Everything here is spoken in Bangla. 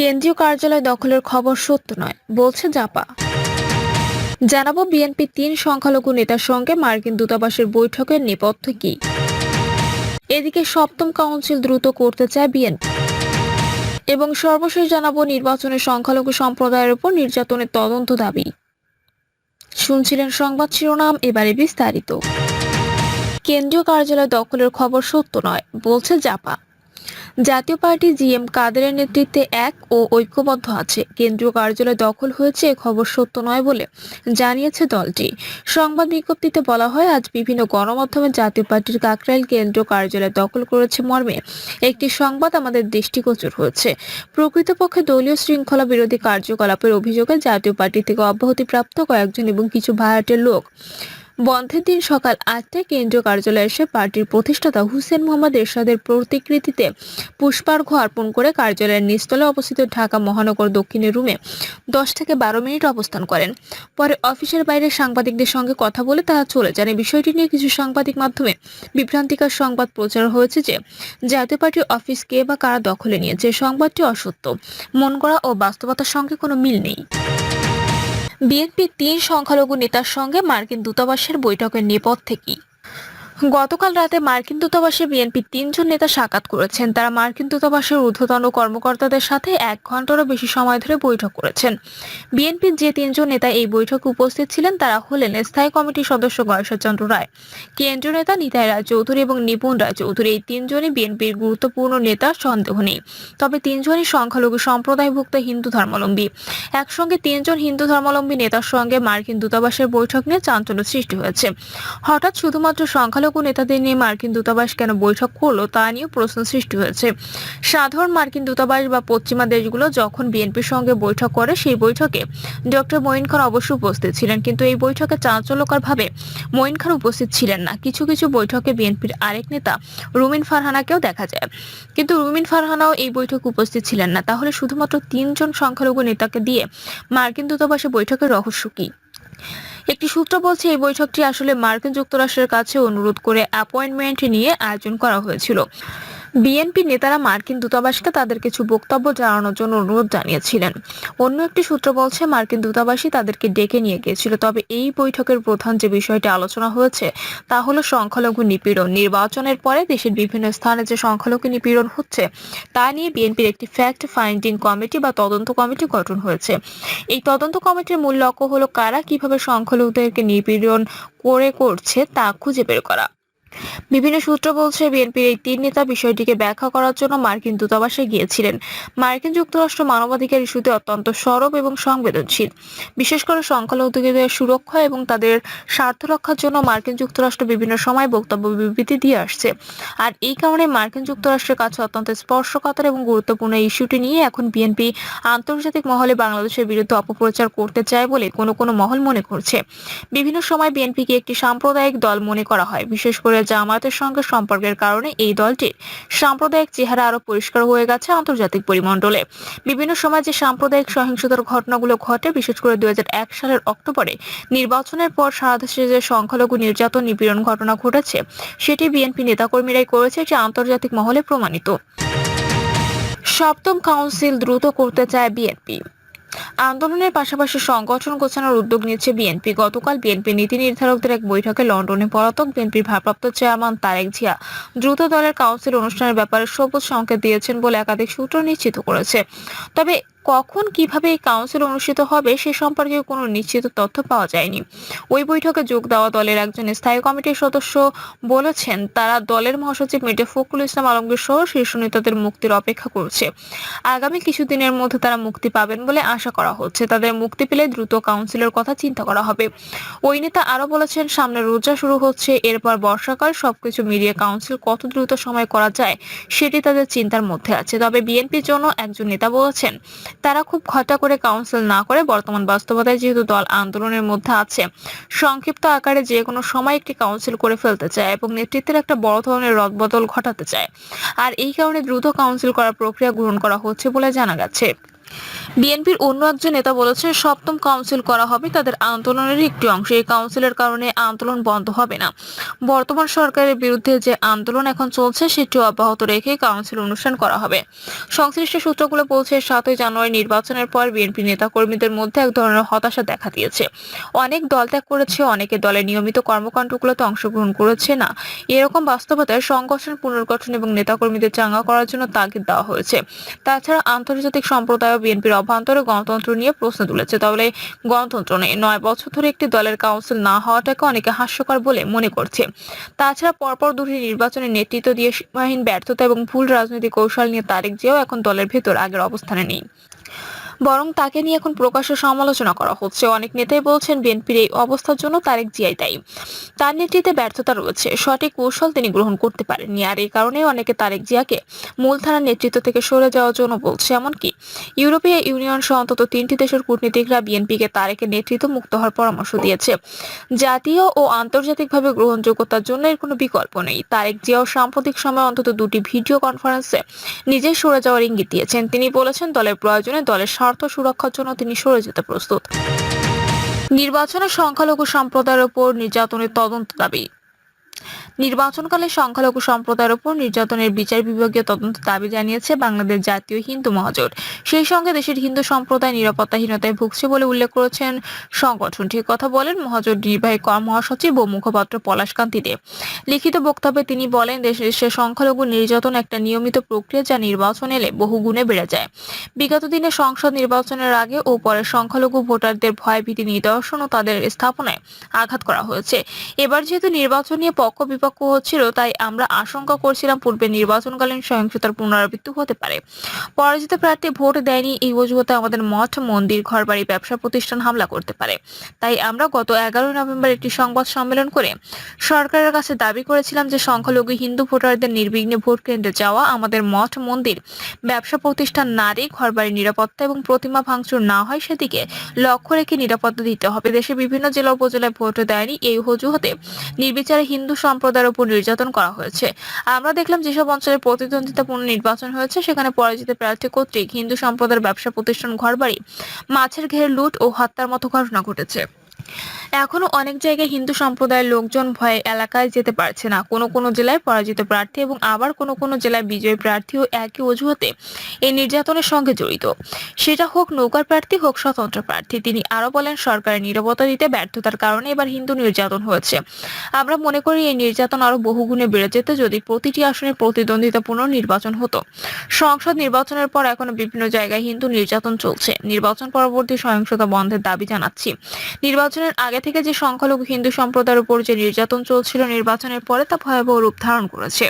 কেন্দ্রীয় কার্যালয় দখলের খবর সত্য নয়, বলছে জাপা। জানাব বিএনপি তিন সংখ্যালঘু নেতার সঙ্গে মার্কিন দূতাবাসের বৈঠকের নেপথ্য কি। এদিকে সপ্তম কাউন্সিল দ্রুত করতে চায় বিএনপি। এবং সর্বশেষ জানাব নির্বাচনে সংখ্যালঘু সম্প্রদায়ের উপর নির্যাতনের তদন্ত দাবি। শুনছিলেন সংবাদ শিরোনাম, এবারে বিস্তারিত। কেন্দ্রীয় কার্যালয় দখলের খবর সত্য নয়, বলছে জাপা। জাতীয় পার্টি জিএম কাদেরের নেতৃত্বে এক ও ঐক্যবদ্ধ আছে। কেন্দ্রীয় কার্যালয় দখল হয়েছে খবর সত্য নয় বলে জানিয়েছে দলটি। সংবাদ বিজ্ঞপ্তিতে বলা হয়, আজ বিভিন্ন গণমাধ্যমে জাতীয় পার্টির কাকরাইল কেন্দ্রীয় কার্যালয় দখল করেছে মর্মে একটি সংবাদ আমাদের দৃষ্টিগোচর হয়েছে। প্রকৃতপক্ষে দলীয় শৃঙ্খলা বিরোধী কার্যকলাপের অভিযোগে জাতীয় পার্টি থেকে অব্যাহতিপ্রাপ্ত কয়েকজন এবং কিছু ভাড়াটের লোক বন্ধের দিন সকাল আটটায় কেন্দ্রীয় কার্যালয়ে এসে পার্টির প্রতিষ্ঠাতা হুসেন মোহাম্মদ এরশাদের প্রতিকৃতিতে পুষ্পার্ঘ অর্পণ করে কার্যালয়ের নিচতলে অবস্থিত ঢাকা মহানগর দক্ষিণের রুমে দশ থেকে বারো মিনিট অবস্থান করেন। পরে অফিসের বাইরে সাংবাদিকদের সঙ্গে কথা বলে তারা চলে যান। বিষয়টি নিয়ে কিছু সাংবাদিক মাধ্যমে বিভ্রান্তিকর সংবাদ প্রচার হয়েছে যে, জাতীয় পার্টির অফিস কে বা কারা দখলে নিয়েছে। সংবাদটি অসত্য। মন করা ও বাস্তবতার সঙ্গে কোনো মিল নেই। বিএনপি তিন সংখ্যালঘু নেতার সঙ্গে মার্কিন দূতাবাসের বৈঠকের নেপথ্যে কি? গতকাল রাতে মার্কিন দূতাবাসে বিএনপির তিনজন নেতা সাক্ষাৎ করেছেন। তারা মার্কিন দূতাবাসের ঊর্ধ্বতন কর্মকর্তাদের সাথে এক ঘন্টারও বেশি সময় ধরে বৈঠক করেছেন। বিএনপির যে তিনজন নেতা এই বৈঠকে উপস্থিত ছিলেন, তারা হলেন স্থায়ী কমিটির সদস্য গয়েশ্বরচন্দ্র রায়, কেন্দ্রীয় নেতা নিতাই রায় চৌধুরী এবং নিপুণ রায় চৌধুরী। এই তিনজনই বিএনপির গুরুত্বপূর্ণ নেতা সন্দেহ নেই। তবে তিনজনই সংখ্যালঘু সম্প্রদায়ভুক্ত হিন্দু ধর্মাবলম্বী। একসঙ্গে তিনজন হিন্দু ধর্মাবলম্বী নেতার সঙ্গে মার্কিন দূতাবাসের বৈঠক নিয়ে চাঞ্চল্য সৃষ্টি হয়েছে। হঠাৎ শুধুমাত্র সংখ্যালঘু নেতাদের নিয়ে মার্কিন দূতাবাস কেন বৈঠক করল তা নিয়েও প্রশ্ন সৃষ্টি হয়েছে। সাধারণ মার্কিন দূতাবাস বা পশ্চিমা দেশগুলো যখন বিএনপির সঙ্গে বৈঠক করে, সেই বৈঠকে ডক্টর মঈন খান অবশ্য উপস্থিত ছিলেন, কিন্তু এই বৈঠকে চাঞ্চল্যকরভাবে মঈন খান উপস্থিত ছিলেন না। কিছু কিছু বৈঠকে বিএনপির আরেক নেতা রুমিন ফারহানাকেও দেখা যায়। কিন্তু রুমিন ফারহানাও এই বৈঠকে উপস্থিত ছিলেন না। তাহলে শুধুমাত্র তিনজন সংখ্যালঘু নেতাকে দিয়ে মার্কিন দূতাবাসে বৈঠকের রহস্য কি? একটি সূত্র বলছে, এই বৈঠকটি আসলে মার্কিন যুক্তরাষ্ট্রের কাছে অনুরোধ করে অ্যাপয়েন্টমেন্ট নিয়ে আয়োজন করা হয়েছিল। বিএনপি নেতারা মার্কিন দূতাবাসকে তাদের কিছু বক্তব্য জানানোর জন্য অনুরোধ জানিয়েছিলেন। অন্য একটি সূত্র বলছে, মার্কিন দূতাবাসী তাদেরকে ডেকে নিয়ে গিয়েছিল। তবে এই বৈঠকের প্রধান যে বিষয়টি আলোচনা হয়েছে, তা হলো সংখ্যালঘু নিপীড়ন। নির্বাচনের পরে দেশের বিভিন্ন স্থানে যে সংখ্যালঘু নিপীড়ন হচ্ছে, তা নিয়ে বিএনপির একটি ফ্যাক্ট ফাইন্ডিং কমিটি বা তদন্ত কমিটি গঠন হয়েছে। এই তদন্ত কমিটির মূল লক্ষ্য হলো কারা কীভাবে সংখ্যালঘুদেরকে নিপীড়ন করে করছে তা খুঁজে বের করা। বিভিন্ন সূত্র বলছে, বিএনপির এই তিন নেতা বিষয়টিকে ব্যাখ্যা করার জন্য মার্কিন দূতাবাসে গিয়েছিলেন। মার্কিন যুক্তরাষ্ট্র মানবাধিকার ইস্যুতে অত্যন্ত সরব এবং সংবেদনশীল। বিশেষ করে সংখ্যালঘুদের সুরক্ষা এবং তাদের স্বার্থ রক্ষার জন্য মার্কিন যুক্তরাষ্ট্র বিভিন্ন সময় বক্তব্য বিবৃতি দিয়ে আসছে। আর এই কারণে মার্কিন যুক্তরাষ্ট্রের কাছে অত্যন্ত স্পর্শকাতর এবং গুরুত্বপূর্ণ ইস্যুটি নিয়ে এখন বিএনপি আন্তর্জাতিক মহলে বাংলাদেশের বিরুদ্ধে অপপ্রচার করতে চায় বলে কোনো কোনো মহল মনে করছে। বিভিন্ন সময় বিএনপিকে একটি সাম্প্রদায়িক দল মনে করা হয়। বিশেষ করে জামায়াতের সঙ্গে সম্পর্কের কারণে এই দলটির সাম্প্রদায়িক চেহারা আরও পরিষ্কার হয়ে গেছে আন্তর্জাতিক পরিমণ্ডলে। বিভিন্ন সময় যে সাম্প্রদায়িক সহিংসতার ঘটনাগুলো ঘটে, বিশেষ করে দুই হাজার এক সালের অক্টোবরে, নির্বাচনের পর সারা দেশে যে সংখ্যালঘু নির্যাতন নিপীড়ন ঘটনা ঘটেছে, সেটি বিএনপি নেতাকর্মীরাই করেছে, এটি আন্তর্জাতিক মহলে প্রমাণিত। সপ্তম কাউন্সিল দ্রুত করতে চায় বিএনপি। আন্দোলনের পাশাপাশি সংগঠন গোছানোর উদ্যোগ নিয়েছে বিএনপি। গতকাল বিএনপি নীতি নির্ধারকদের এক বৈঠকে লন্ডনে পলাতক বিএনপির ভারপ্রাপ্ত চেয়ারম্যান তারেক জিয়া দ্রুত দলের কাউন্সিল অনুষ্ঠানের ব্যাপারে সবুজ সংকেত দিয়েছেন বলে একাধিক সূত্র নিশ্চিত করেছে। তবে কখন কীভাবে এই কাউন্সিল অনুষ্ঠিত হবে সে সম্পর্কে কোনো নিশ্চিত তথ্য পাওয়া যায়নি। ওই বৈঠকে যোগ দেওয়া দলের একজন স্থায়ী কমিটির সদস্য বলেছেন, তারা দলের মহাসচিব মির্জা ফখরুল ইসলাম আলমগীর সহ শীর্ষ নেতাদের মুক্তির অপেক্ষা করছে। আগামী কিছুদিনের মধ্যে তারা মুক্তি পাবেন বলে আশা করা হচ্ছে। তাদের মুক্তি পেলে দ্রুত কাউন্সিলের কথা চিন্তা করা হবে। ওই নেতা আরও বলেছেন, সামনে রোজা শুরু হচ্ছে, এরপর বর্ষাকাল, সবকিছু মিলিয়ে কাউন্সিল কত দ্রুত সময় করা যায় সেটি তাদের চিন্তার মধ্যে আছে। তবে বিএনপির জন্য একজন নেতা বলেছেন তারা খুব ঘটা করে কাউন্সিল না করে বর্তমান বাস্তবতায় যেহেতু দল আন্দোলনের মধ্যে আছে, সংক্ষিপ্ত আকারে যে কোনো সময় একটি কাউন্সিল করে ফেলতে চায় এবং নেতৃত্বের একটা বড় ধরনের রদবদল ঘটাতে চায়। আর এই কারণে দ্রুত কাউন্সিল করার প্রক্রিয়া গ্রহণ করা হচ্ছে বলে জানা গেছে। বিএনপির অন্য একজন নেতা বলেছেন, সপ্তম কাউন্সিল করা হবে, তাদের আন্দোলনের একটি অংশ। এই কাউন্সিলের কারণে আন্দোলন বন্ধ হবে না। বর্তমান সরকারের বিরুদ্ধে যে আন্দোলন এখন চলছে, সেটি অব্যাহত রেখে কাউন্সিল অনুষ্ঠান করা হবে। সংশ্লিষ্ট সূত্রগুলো বলছে, সাতই জানুয়ারি নির্বাচনের পর বিএনপি নেতাকর্মীদের মধ্যে এক ধরনের হতাশা দেখা দিয়েছে। অনেক দল ত্যাগ করেছে, অনেকে দলের নিয়মিত কর্মকাণ্ডগুলোতে অংশগ্রহণ করেছে না। এরকম বাস্তবতায় সংগঠন পুনর্গঠন এবং নেতাকর্মীদের চাঙ্গা করার জন্য তাগিদ দেওয়া হয়েছে। তাছাড়া আন্তর্জাতিক সম্প্রদায় বিএনপির অভ্যন্তরে গণতন্ত্র নিয়ে প্রশ্ন তুলেছে। তবে গণতন্ত্র নেই নয় বছর ধরে একটি দলের কাউন্সিল না হওয়াটাকে অনেকে হাস্যকর বলে মনে করছে। তাছাড়া পরপর দুটি নির্বাচনে নেতৃত্ব দিয়ে সীমাহীন ব্যর্থতা এবং ভুল রাজনৈতিক কৌশল নিয়ে তারেক জিয়াও এখন দলের ভেতর আগের অবস্থানে নেই। বরং তাকে নিয়ে এখন প্রকাশ্য সমালোচনা করা হচ্ছে। অনেক নেতাই বলছেন, বিএনপির এই অবস্থার জন্য তারেক জিয়াই দায়ী। তার নেতৃত্বে ব্যর্থতা রয়েছে। সঠিক কৌশল তিনি গ্রহণ করতে পারেননি। আর এই কারণে অনেকে তারেক জিয়াকে মূল থানার নেতৃত্ব থেকে সরে যাওয়ার জন্য বলছে। এমনকি ইউরোপীয় ইউনিয়ন সহ অন্তত তিনটি দেশের কূটনীতিকরা বিএনপিকে তারেকের নেতৃত্ব মুক্ত হওয়ার পরামর্শ দিয়েছে। জাতীয় ও আন্তর্জাতিকভাবে গ্রহণযোগ্যতার জন্য এর কোনো বিকল্প নেই। তারেক জিয়াও সাম্প্রতিক সময়ে অন্তত দুটি ভিডিও কনফারেন্সে নিজে সরে যাওয়ার ইঙ্গিত দিয়েছেন। তিনি বলেছেন, দলের প্রয়োজনে দলের স্বার্থ সুরক্ষার জন্য তিনি সরে যেতে প্রস্তুত। নির্বাচনে সংখ্যালঘু সম্প্রদায়ের ওপর নির্যাতনের তদন্ত দাবি। নির্বাচনকালে সংখ্যালঘু সম্প্রদায়ের উপর নির্যাতনের বিচার বিভাগীয় তদন্ত দাবি জানিয়েছে বাংলাদেশ জাতীয় হিন্দু মহাজোট। সেই সঙ্গে দেশের হিন্দু সম্প্রদায় নিরাপত্তাহীনতায় ভুগছে বলে উল্লেখ করেছেন সংগঠনটি কথা বলেন মহাজোট নির্বাহী মহাসচিব ও মুখপাত্র পলাশ কান্তি দেব লিখিত বক্তব্যে তিনি বলেন, দেশে সংখ্যালঘু নির্যাতন একটা নিয়মিত প্রক্রিয়া যা নির্বাচন এলে বহু গুণে বেড়ে যায়। বিগত দিনে সংসদ নির্বাচনের আগে ও পরে সংখ্যালঘু ভোটারদের ভয়ভীতি নিদর্শন ও তাদের স্থাপনায় আঘাত করা হয়েছে। এবার যেহেতু নির্বাচন নিয়ে পক্ষ বিপক্ষ হচ্ছিল, তাই আমরা আশঙ্কা করছিলাম পূর্বে নির্বাচনকালীন সহিংসতার পুনরাবৃত্তি হতে পারে। পরাজিত প্রার্থী ভোট দেয়নি, এই অজুহাতে আমাদের মঠ, মন্দির, ঘরবাড়ি, ব্যবসা প্রতিষ্ঠান হামলা করতে পারে। তাই আমরা গত এগারোই নভেম্বর একটি সংবাদ সম্মেলন করে সরকারের কাছে দাবি করেছিলাম যে সংখ্যালঘু হিন্দু ভোটারদের নির্বিঘ্নে ভোট কেন্দ্রে যাওয়া আমাদের মঠ, মন্দির, ব্যবসা প্রতিষ্ঠান, নারী, ঘরবাড়ি নিরাপত্তা এবং প্রতিমা ভাঙচুর না হয় সেদিকে লক্ষ্য রেখে নিরাপত্তা দিতে হবে। দেশের বিভিন্ন জেলা উপজেলায় ভোট দেয়নি, এই অজুহাতে নির্বিচারে হিন্দু সম্প্রদায়ের উপর নির্যাতন করা হয়েছে। আমরা দেখলাম যেসব অঞ্চলে প্রতিদ্বন্দ্বিতাপূর্ণ নির্বাচন হয়েছে, সেখানে পরাজিত প্রার্থী কর্তৃক হিন্দু সম্প্রদায়ের ব্যবসা, প্রতিষ্ঠান, ঘরবাড়ি, মাছের ঘের, লুট ও হত্যার মতো ঘটনা ঘটেছে। এখনও অনেক জায়গায় হিন্দু সম্প্রদায়ের লোকজন ভয়ে এলাকায় যেতে পারছে না। কোনো কোনো জেলায় পরাজিত প্রার্থী এবং আবার কোনো কোনো জেলায় বিজয়ী প্রার্থীও একই অজুহাতে এই নির্যাতনের সঙ্গে জড়িত। সেটা হোক নৌকার প্রার্থী, হোক স্বতন্ত্র প্রার্থী। তিনি আরও বলেন, সরকারের নিরাপত্তা দিতে ব্যর্থতার কারণে এবার হিন্দু নির্যাতন হয়েছে। আমরা মনে করি এই নির্যাতন আরও বহুগুণে বেড়ে যেত যদি প্রতিটি আসনে প্রতিদ্বন্দ্বিতাপূর্ণ নির্বাচন হতো। সংসদ নির্বাচনের পর এখনও বিভিন্ন জায়গায় হিন্দু নির্যাতন চলছে। নির্বাচন পরবর্তী সহিংসতা বন্ধের দাবি জানাচ্ছি। নির্বাচনের আগে থেকে যে সংখ্যালঘু হিন্দু সম্প্রদায়ের উপর যে নির্যাতন চলছিল নির্বাচনের পরে তা ভয়াবহ রূপ ধারণ করেছে।